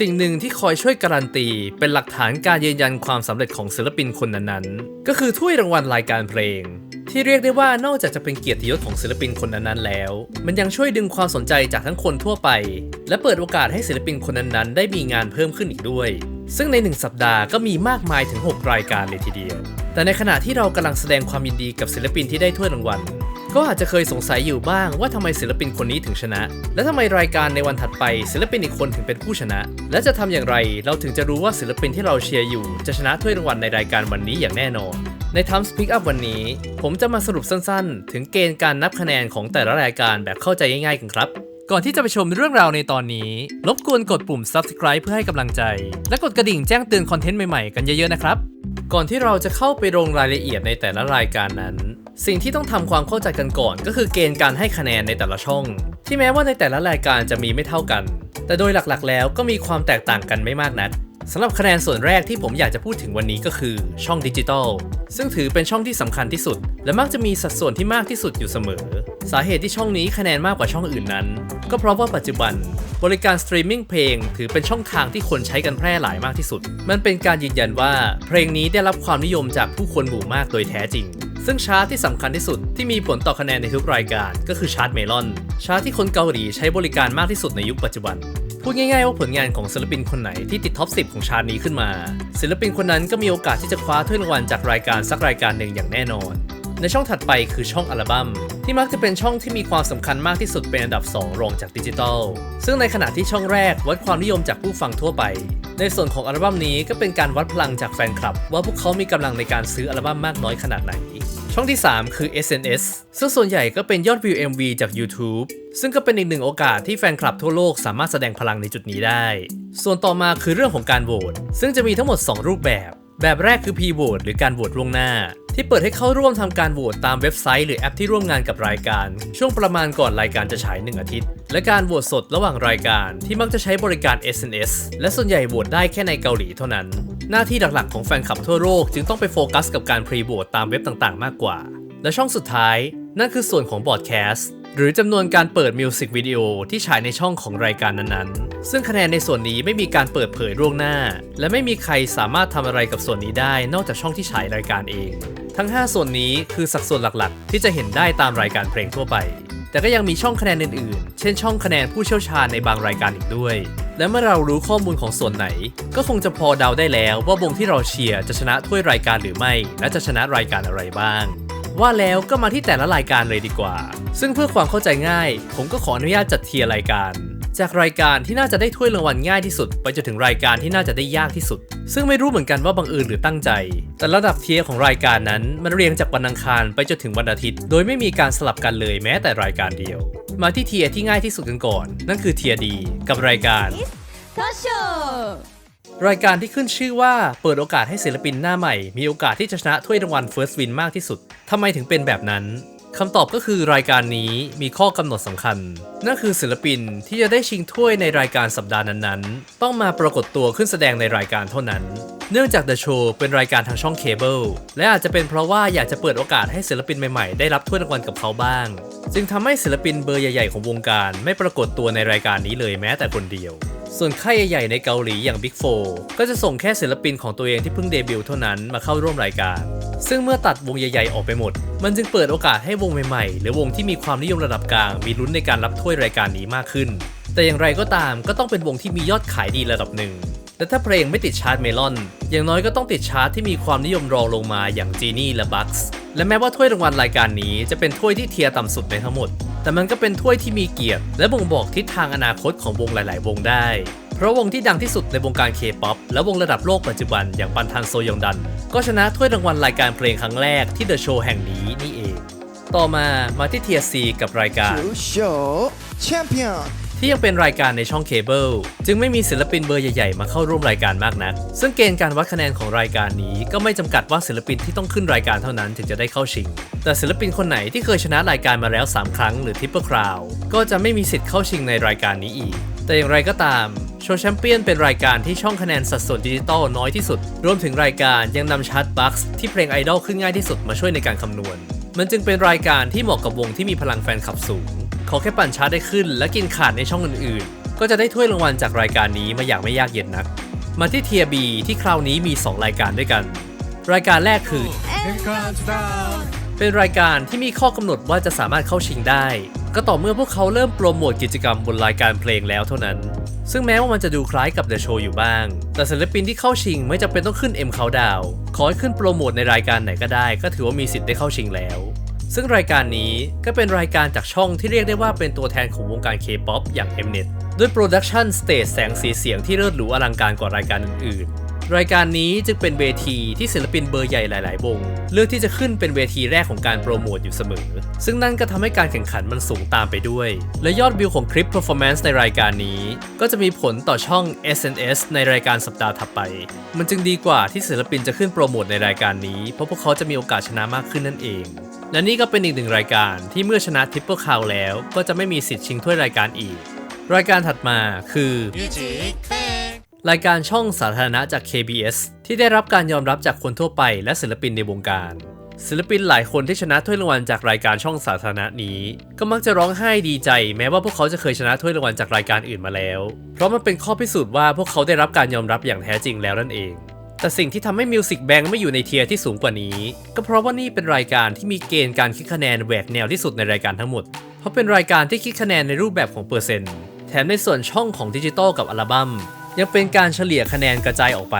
สิ่งหนึ่งที่คอยช่วยการันตี เป็นหลักฐานการยืนยันความสำเร็จของศิลปินคนนั้นๆ ก็คือถ้วยรางวัลรายการเพลง ที่เรียกได้ว่านอกจากจะเป็นเกียรติยศของศิลปินคนนั้นๆแล้ว มันยังช่วยดึงความสนใจจากทั้งคนทั่วไป และเปิดโอกาสให้ศิลปินคนนั้นๆ ได้มีงานเพิ่มขึ้นอีกด้วย ซึ่งในหนึ่งสัปดาห์ก็มีมากมายถึง 6 รายการเลยทีเดียว แต่ในขณะที่เรากำลังแสดงความยินดีกับศิลปินที่ได้ถ้วยรางวัล ก็อาจจะเคยสงสัยอยู่บ้างว่าทำไมศิลปินคนนี้ถึงชนะ และทำไมรายการในวันถัดไป ศิลปินอีกคนถึงเป็นผู้ชนะ และจะทำอย่างไรเราถึงจะรู้ว่าศิลปินที่เราเชียร์อยู่จะชนะถ้วยรางวัลในรายการวันนี้อย่างแน่นอน ใน Time Speak Up วันนี้ ผมจะมาสรุปสั้นๆ ถึงเกณฑ์การนับคะแนนของแต่ละรายการแบบเข้าใจง่ายๆกันครับก่อนที่จะไปชมเรื่องราวในตอนนี้ รบกวนกดปุ่ม subscribe เพื่อให้กำลังใจ และกดกระดิ่งแจ้งเตือนคอนเทนต์ใหม่ๆ กันเยอะๆนะครับ ก่อนที่เราจะเข้าไปลงรายละเอียดในแต่ละรายการนั้น สิ่งที่ต้องทำความเข้าใจกันก่อน ก็คือเกณฑ์การให้คะแนนในแต่ละช่อง ที่แม้ว่าในแต่ละรายการจะมีไม่เท่ากัน แต่โดยหลักๆ แล้วก็มีความแตกต่างกันไม่มากนักสำหรับคะแนนส่วนแรกที่ผมอยากจะพูดถึงวันนี้ก็คือ ช่องดิจิตอลซึ่งถือเป็นช่องที่สำคัญที่สุด และมักจะมีสัดส่วนที่มากที่สุดอยู่เสมอ สาเหตุที่ช่องนี้คะแนนมากกว่าช่องอื่นนั้น ก็เพราะว่าปัจจุบัน บริการสตรีมมิ่งเพลง ถือเป็นช่องทางที่คนใช้กันแพร่หลายมากที่สุด มันเป็นการยืนยันว่า เพลงนี้ได้รับความนิยมจากผู้คนหมู่มากโดยแท้จริง ซึ่งชาร์ตที่สำคัญที่สุดที่มีผลต่อคะแนนในทุกรายการก็คือชาร์ตเมลอน ชาร์ตที่คนเกาหลีใช้บริการมากที่สุดในยุคปัจจุบัน พูดง่ายๆว่าผลงานของศิลปินคนไหนที่ติดท็อป 10 ของชาร์ตนี้ขึ้นมา ศิลปินคนนั้นก็มีโอกาสที่จะคว้าถ้วยรางวัลจากรายการสักรายการหนึ่งอย่างแน่นอน ในช่องถัดไปคือช่องอัลบั้มที่มักจะเป็นช่องที่มีความสำคัญมากที่สุดเป็นอันดับ 2 รองจากดิจิตอลซึ่งในขณะที่ช่องแรกวัดความนิยมจากผู้ฟังทั่วไป ในส่วนของอัลบั้มนี้ก็เป็นการวัดพลังจากแฟนคลับ ว่าพวกเขามีกำลังในการซื้ออัลบั้มมากน้อยขนาดไหนช่องที่ 3 คือ SNS ซึ่งส่วนใหญ่ก็เป็นยอดวิว MV จาก YouTube ซึ่งก็เป็นอีกหนึ่งโอกาสที่แฟนคลับทั่วโลกสามารถแสดงพลังในจุดนี้ได้ ส่วนต่อมาคือเรื่องของการโหวตซึ่งจะมีทั้งหมด 2 รูปแบบ แบบแรกคือ P vote หรือการโหวตล่วงหน้า ที่เปิดให้เข้าร่วมทำการโหวตตามเว็บไซต์หรือแอปที่ร่วมงานกับรายการ ช่วงประมาณก่อนรายการจะฉาย 1 อาทิตย์ และการโหวตสดระหว่างรายการที่มักจะใช้บริการ SNS และส่วนใหญ่โหวตได้แค่ในเกาหลีเท่านั้น หน้าที่หลักๆของแฟนคลับทั่วโลกจึงต้องไปโฟกัสกับการพรีโหวตตามเว็บต่างๆ มากกว่า และช่องสุดท้าย นั่นคือส่วนของบอดแคสต์หรือจำนวนการเปิดมิวสิกวิดีโอที่ฉายในช่องของรายการนั้นๆ ซึ่งคะแนนในส่วนนี้ไม่มีการเปิดเผยล่วงหน้า และไม่มีใครสามารถทำอะไรกับส่วนนี้ได้นอกจากช่องที่ฉายรายการเอง ทั้ง 5 ส่วนนี้คือสัดส่วนหลักๆ ที่จะเห็นได้ตามรายการเพลงทั่วไป แต่ก็ยังมีช่องคะแนนอื่นๆ เช่นช่องคะแนนผู้เชี่ยวชาญในบางรายการอีกด้วย และเมื่อเรารู้ข้อมูลของส่วนไหน ก็คงจะพอเดาได้แล้วว่าวงที่เราเชียร์จะชนะถ้วยรายการหรือไม่ และจะชนะรายการอะไรบ้าง ว่าแล้วก็มาที่แต่ละรายการเลยดีกว่า ซึ่งเพื่อความเข้าใจง่าย ผมก็ขออนุญาตจัดเทียร์รายการ จากรายการที่น่าจะได้ถ้วยรางวัลง่ายที่สุด ไปจนถึงรายการที่น่าจะได้ยากที่สุด ซึ่งไม่รู้เหมือนกันว่าบังเอิญหรือตั้งใจ แต่ระดับเทียร์ของรายการนั้นมันเรียงจากวันอังคารไปจนถึงวันอาทิตย์ โดยไม่มีการสลับกันเลยแม้แต่รายการเดียว มาที่เทียร์ที่ง่ายที่สุดกันก่อน นั่นคือเทียร์ดีกับรายการก็โชรายการที่ขึ้นชื่อว่าเปิดโอกาสให้ศิลปินหน้าใหม่ มีโอกาสที่จะชนะถ้วยรางวัล First Win มากที่สุดทำไมถึงเป็นแบบนั้น คำตอบก็คือรายการนี้มีข้อกำหนดสำคัญ นั่นคือศิลปินที่จะได้ชิงถ้วยในรายการสัปดาห์นั้นๆ ต้องมาปรากฏตัวขึ้นแสดงในรายการเท่านั้น เนื่องจาก The Show เป็นรายการทางช่องเคเบิลและอาจจะเป็นเพราะว่าอยากจะเปิดโอกาสให้ศิลปินใหม่ๆ ได้รับถ้วยรางวัลกับเขาบ้าง จึงทำให้ศิลปินเบอร์ใหญ่ๆ ของวงการ ไม่ปรากฏตัวในรายการนี้เลยแม้แต่คนเดียว ส่วนค่ายใหญ่ๆในเกาหลีอย่าง Big 4ก็จะส่งแค่ศิลปินของตัวเองที่เพิ่งเดบิวต์เท่านั้นมาเข้าร่วมรายการ ซึ่งเมื่อตัดวงใหญ่ๆออกไปหมด มันจึงเปิดโอกาสให้วงใหม่ๆ หรือวงที่มีความนิยมระดับกลาง มีลุ้นในการรับถ้วยรายการนี้มากขึ้น แต่อย่างไรก็ตามก็ต้องเป็นวงที่มียอดขายดีระดับหนึ่งและถ้าเพลงไม่ติดชาร์ตเมลอน อย่างน้อยก็ต้องติดชาร์ตที่มีความนิยมรองลงมาอย่างจีนี่และบัคส์และแม้ว่าถ้วยรางวัลรายการนี้จะเป็นถ้วยที่เทียร์ต่ำสุดในทั้งหมด แต่มันก็เป็นถ้วยที่มีเกียรติ และบ่งบอกทิศทางอนาคตของวงหลาย ๆ วงได้ เพราะวงที่ดังที่สุดในวงการเคป๊อปและวงระดับโลกปัจจุบันอย่างปันทันโซยองดัน ก็ชนะถ้วยรางวัลรายการเพลงครั้งแรกที่เดอะโชว์แห่งนี้นี่เอง ต่อมามาที่เทียซีกับรายการ Show Champion ที่ยังเป็นรายการในช่องเคเบิลจึงไม่มีศิลปินเบอร์ใหญ่ๆ มาเข้าร่วมรายการมากนัก ซึ่งเกณฑ์การวัดคะแนนของรายการนี้ก็ไม่จำกัดว่าศิลปินที่ต้องขึ้นรายการเท่านั้นถึงจะได้เข้าชิง แต่ศิลปินคนไหนที่เคยชนะรายการมาแล้ว 3 ครั้งหรือทิปเปอร์คราวก็จะไม่มีสิทธิ์เข้าชิงในรายการนี้อีก แต่อย่างไรก็ตามโชว์แชมเปี้ยนเป็นรายการที่ช่องคะแนนสัดส่วนดิจิตอลน้อยที่สุด รวมถึงรายการยังนำชาร์ตบัคส์ที่เพลงไอดอลขึ้นง่ายที่สุดมาช่วยในการคำนวณ มันจึงเป็นรายการที่เหมาะกับวงที่มีพลังแฟนคลับสูง ขอแค่ปั่นชาร์ตได้ขึ้น และกินขาดในช่องอื่นๆก็ก็จะได้ถ้วยรางวัลจากรายการนี้มาอย่างไม่ยากเย็นนัก มาที่เทียบีที่คราวนี้มี 2 รายการด้วยกัน รายการแรกคือ เป็นรายการที่มีข้อกำหนดว่าจะสามารถเข้าชิงได้ ก็ต่อเมื่อพวกเขาเริ่มโปรโมทกิจกรรมบนรายการเพลงแล้วเท่านั้น ซึ่งแม้ว่ามันจะดูคล้ายกับ The Show อยู่บ้าง แต่ศิลปินที่เข้าชิงไม่จำเป็นต้องขึ้น M Countdown ขอให้ขึ้นโปรโมทในรายการไหนก็ได้ ก็ถือว่ามีสิทธิ์ได้เข้าชิงแล้ว ซึ่งรายการนี้ก็เป็นรายการจากช่องที่เรียกได้ว่าเป็นตัวแทนของวงการ K-POP อย่าง Mnet ด้วยโปรดักชันสเตจแสงสีเสียงที่เลิศหรูอลังการกว่ารายการอื่นๆ รายการนี้จึงเป็นเวทีที่ศิลปินเบอร์ใหญ่หลาย ๆ วง เลือกที่จะขึ้นเป็นเวทีแรกของการโปรโมทอยู่เสมอ ซึ่งนั่นก็ทำให้การแข่งขันมันสูงตามไปด้วย และยอดวิวของคลิป performance ในรายการนี้ ก็จะมีผลต่อช่อง SNS ในรายการสัปดาห์ถัดไป มันจึงดีกว่าที่ศิลปินจะขึ้นโปรโมทในรายการนี้ เพราะพวกเขาจะมีโอกาสชนะมากขึ้นนั่นเอง และนี่ก็เป็นอีกหนึ่งรายการที่เมื่อชนะทิปเปิลคาวแล้วก็จะไม่มีสิทธิ์ชิงถ้วยรายการอีก รายการถัดมาคือรายการช่องสาธารณะจาก KBS ที่ได้รับการยอมรับจากคนทั่วไปและศิลปินในวงการ ศิลปินหลายคนที่ชนะถ้วยรางวัลจากรายการช่องสาธารณะนี้ ก็มักจะร้องไห้ดีใจ แม้ว่าพวกเขาจะเคยชนะถ้วยรางวัลจากรายการอื่นมาแล้ว เพราะมันเป็นข้อพิสูจน์ว่าพวกเขาได้รับการยอมรับอย่างแท้จริงแล้วนั่นเอง แต่สิ่งที่ทำให้ Music Bank ไม่อยู่ในเทียร์ที่สูงกว่านี้ ก็เพราะว่านี่เป็นรายการที่มีเกณฑ์การคิดคะแนนแหวกแนวที่สุดในรายการทั้งหมด เพราะเป็นรายการที่คิดคะแนนในรูปแบบของเปอร์เซ็นต์ แถมในส่วนช่องของดิจิตอลกับอัลบั้มยังเป็นการเฉลี่ยคะแนนกระจายออกไป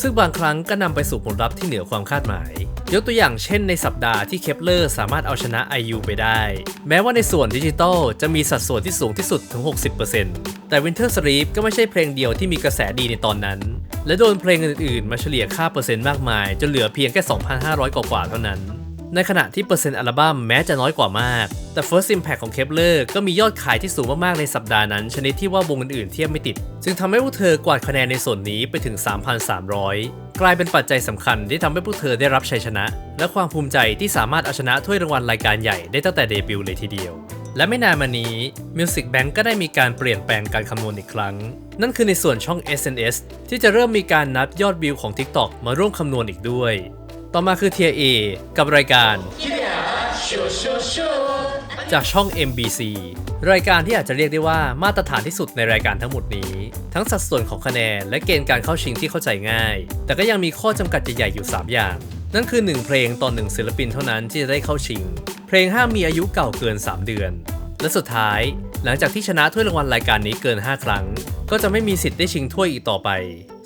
ซึ่งบางครั้งก็นำไปสู่ผลลัพธ์ที่เหนือความคาดหมาย ยกตัวอย่างเช่นในสัปดาห์ที่เคปเลอร์สามารถเอาชนะ IU ไปได้ แม้ว่าในส่วนดิจิตอลจะมีสัดส่วนที่สูงที่สุดถึง 60%แต่ Winter Sleep ก็ไม่ใช่เพลงเดียวที่มีกระแสดีในตอนนั้น และโดนเพลงอื่นๆ มาเฉลี่ยค่าเปอร์เซ็นต์มากมายจนเหลือเพียงแค่ 2,500 กว่าๆเท่านั้น ในขณะที่เปอร์เซ็นต์อัลบั้มแม้จะน้อยกว่ามาก แต่ First Impact ของ Kepler ก็มียอดขายที่สูงมาก ๆ ในสัปดาห์นั้น ชนิดที่ว่าวงอื่น ๆ เทียบไม่ติด จึงทำให้พวกเธอกวาดคะแนนในส่วนนี้ไปถึง 3,300 กลายเป็นปัจจัยสำคัญที่ทำให้พวกเธอได้รับชัยชนะ และความภูมิใจที่สามารถเอาชนะถ้วยรางวัลรายการใหญ่ได้ตั้งแต่เดบิวต์เลยทีเดียวและไม่นานมานี้ Music Bank ก็ได้มีการเปลี่ยนแปลงการคำนวณอีกครั้ง นั่นคือในส่วนช่อง SNS ที่จะเริ่มมีการนับยอดวิวของ TikTok มาร่วมคำนวณอีกด้วย ต่อมาคือ Tier A กับรายการจากช่อง MBC รายการที่อาจจะเรียกได้ว่ามาตรฐานที่สุดในรายการทั้งหมดนี้ ทั้งสัดส่วนของคะแนนและเกณฑ์การเข้าชิงที่เข้าใจง่าย แต่ก็ยังมีข้อจำกัดใหญ่ๆอยู่ 3 อย่าง นั่นคือ 1 เพลงต่อ1ศิลปินเท่านั้นที่จะได้เข้าชิง เพลงห้ามมีอายุเก่าเกิน 3 เดือน และสุดท้าย หลังจากที่ชนะถ้วยรางวัลรายการนี้เกิน 5 ครั้ง ก็จะไม่มีสิทธิ์ได้ชิงถ้วยอีกต่อไป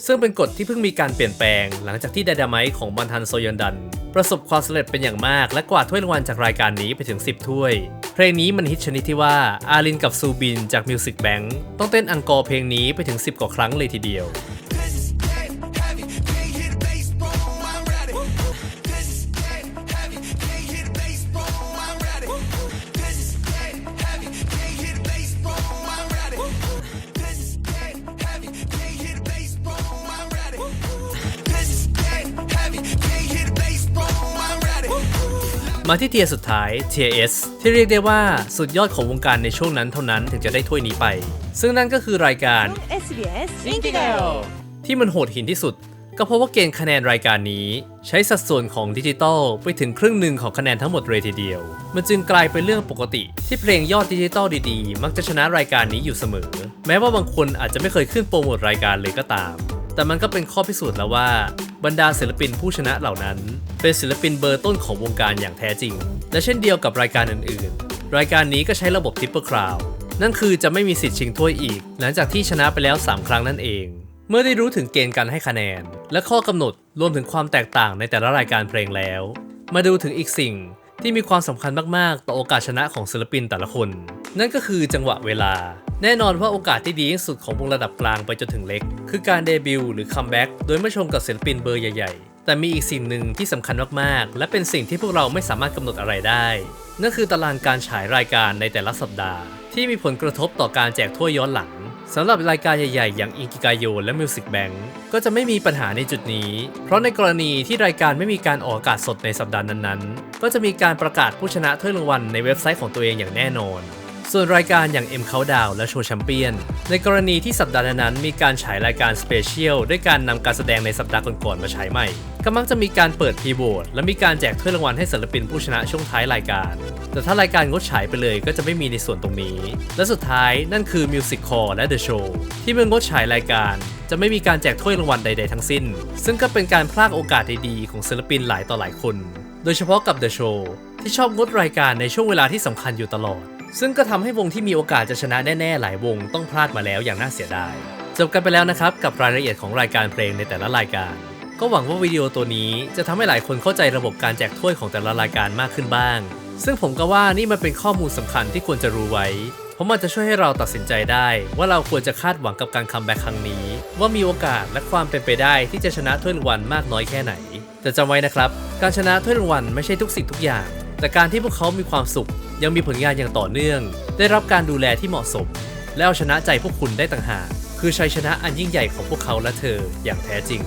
ซึ่งเป็นกฎที่เพิ่งมีการเปลี่ยนแปลง หลังจากที่ไดดาไมต์ของบันทันโซยอนดัน ประสบความสำเร็จเป็นอย่างมาก และกวาดถ้วยรางวัลจากรายการนี้ไปถึง 10 ถ้วย เพลงนี้มันฮิตชนิดที่ว่าอารินกับซูบินจากมิวสิกแบงค์ต้องเต้นอังกอร์เพลงนี้ไปถึง 10 กว่าครั้งเลยทีเดียว มาที่เทียสุดท้าย เทีที่เรียกได้ว่าสุดยอดของวงการในช่วงนั้นเท่านั้นถึงจะได้ถ้วยนี้ไป ซึ่งนั่นก็คือรายการ SBS i n g i g a l ที่มันโหดหินที่สุด ก็เพราะว่าเกณฑ์คะแนนรายการนี้ ใช้สัดส่วนของดิจิตอลไปถึงครึ่งหนึ่งของคะแนนทั้งหมดเลยทีเดียว มันจึงกลายเป็นเรื่องปกติ ที่เพลงยอดดิจิตอลดีๆ มักจะชนะรายการนี้อยู่เสมอ แม้ว่าบางคนอาจจะไม่เคยขึ้นโปรโมทรายการเลยก็ตาม แต่มันก็เป็นข้อพิสูจน์แล้วว่า บรรดาศิลปินผู้ชนะเหล่านั้น เป็นศิลปินเบอร์ต้นของวงการอย่างแท้จริง และเช่นเดียวกับรายการอื่นๆ รายการนี้ก็ใช้ระบบทิปเปอร์คราวนั่นคือจะไม่มีสิทธิ์ชิงถ้วยอีก หลังจากที่ชนะไปแล้ว 3 ครั้งนั่นเอง เมื่อได้รู้ถึงเกณฑ์การให้คะแนน และข้อกำหนดรวมถึงความแตกต่างในแต่ละรายการเพลงแล้ว มาดูถึงอีกสิ่งที่มีความสำคัญมากๆ ต่อโอกาสชนะของศิลปินแต่ละคน นั่นก็คือจังหวะเวลา แน่นอนว่าโอกาสที่ดีที่สุดของวงระดับกลางไปจนถึงเล็ก คือการเดบิวต์หรือคัมแบ็กโดยไม่ชมกับศิลปินเบอร์ใหญ่ๆ แต่มีอีกสิ่งหนึ่งที่สำคัญมากๆ และเป็นสิ่งที่พวกเราไม่สามารถกำหนดอะไรได้ นั่นคือตารางการฉายรายการในแต่ละสัปดาห์ ที่มีผลกระทบต่อการแจกถ้วยย้อนหลังสำหรับรายการใหญ่ๆ อย่างอิงกิกายโยและ Music Bank ก็จะไม่มีปัญหาในจุดนี้ เพราะในกรณีที่รายการไม่มีการออกอากาศสดในสัปดาห์นั้นๆ ก็จะมีการประกาศผู้ชนะถ้วยรางวัลในเว็บไซต์ของตัวเองอย่างแน่นอน ส่วนรายการอย่าง M Countdown และโชว์แชมเปี้ยน ในกรณีที่สัปดาห์นั้นมีการฉายรายการสเปเชียลด้วยการนำการแสดงในสัปดาห์ก่อนๆมาฉายใหม่ ก็มักจะมีการเปิดพรีโหวตและมีการแจกถ้วยรางวัลให้ศิลปินผู้ชนะช่วงท้ายรายการ แต่ถ้ารายการงดฉายไปเลยก็จะไม่มีในส่วนตรงนี้ และสุดท้ายนั่นคือ Music Core และ The Show ที่เมื่องดฉายรายการจะไม่มีการแจกถ้วยรางวัลใด ๆ ทั้งสิ้น ซึ่งก็เป็นการพลาดโอกาสดีๆของศิลปินหลายต่อหลายคน โดยเฉพาะกับ The Show ที่ชอบงดรายการในช่วงเวลาที่สำคัญอยู่ตลอด ซึ่งก็ทำให้วงที่มีโอกาสจะชนะแน่ๆหลายวงต้องพลาดมาแล้วอย่างน่าเสียดาย จบกันไปแล้วนะครับกับรายละเอียดของรายการเพลงในแต่ละรายการ ก็หวังว่าวิดีโอตัวนี้จะทำให้หลายคนเข้าใจระบบการแจกถ้วยของแต่ละรายการมากขึ้นบ้าง ซึ่งผมก็ว่านี่มันเป็นข้อมูลสำคัญที่ควรจะรู้ไว้ เพราะมันจะช่วยให้เราตัดสินใจได้ ว่าเราควรจะคาดหวังกับการคัมแบ็กครั้งนี้ ว่ามีโอกาสและความเป็นไปได้ที่จะชนะถ้วยรางวัลมากน้อยแค่ไหน แต่จำไว้นะครับ การชนะถ้วยรางวัลไม่ใช่ทุกสิ่งทุกอย่าง แต่การที่พวกเขามีความสุข ยังมีผลงานอย่างต่อเนื่อง ได้รับการดูแลที่เหมาะสม และเอาชนะใจพวกคุณได้ต่างหาก คือชัยชนะอันยิ่งใหญ่ของพวกเขาและเธออย่างแท้จริง